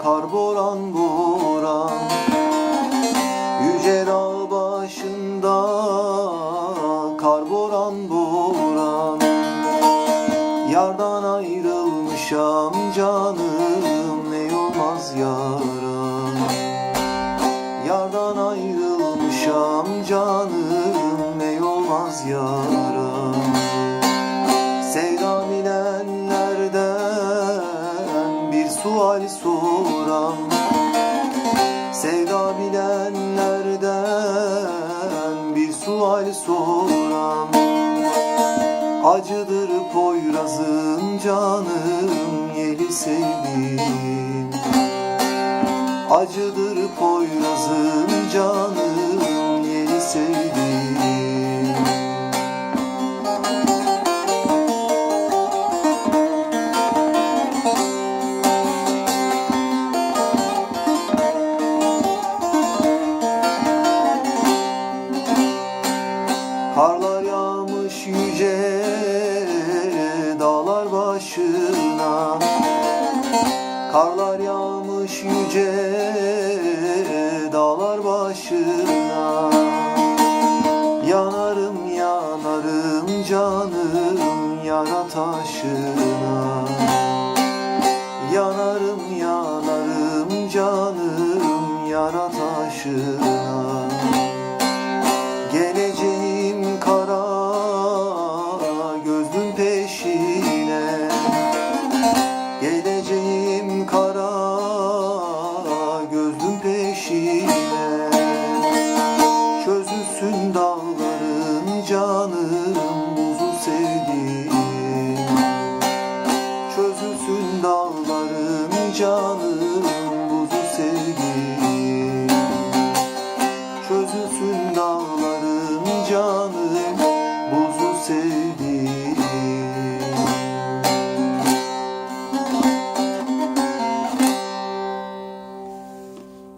akar boran boran. Yüce dağ başında kar boran boran. Yardan ayrılmışam canım ne olmaz yaram Yardan ayrılmışam canım ne olmaz yaram bir sual soram Sevda bilenlerden bir sual soram Acıdır Poyraz'ın canım yeli sevdim Acıdır Poyraz'ın başına. Karlar yağmış yüce dağlar başına. Yanarım yanarım canım yara taşına. Yanarım yanarım canım yara taşına canım buzu sevdim Çözülsün dağların canım buzu sevdim Çözülsün dağların canım buzu sevdim